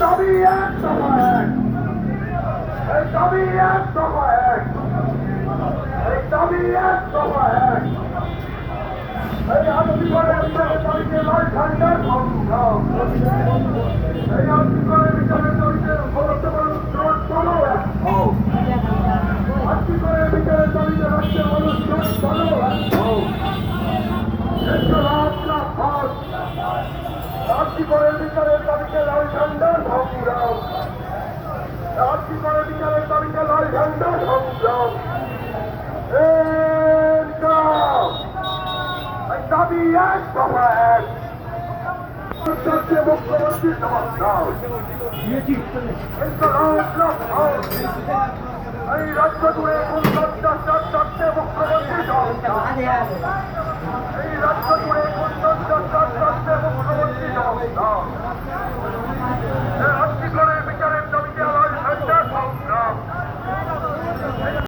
দাবি এক দফা এক। এই দাবি এক দফা এই দাবি এক এক। এই আন্দোলন করে বিচারে দাবিতে আর্থিকের বিচারের দাবিতে লাল ঝান্ডা সংগ্রাম। আর্থিকের বিচারের দাবিতে লাল ঝান্ডা সংগ্রাম। এই দাবি এক দফা এক রাজ্যে মুখ্যমন্ত্রী সংগ্রাম এই রাজ্য জুড়ে পঞ্চাশ চারটে মুখ্যমন্ত্রী সংগ্রাম Oh.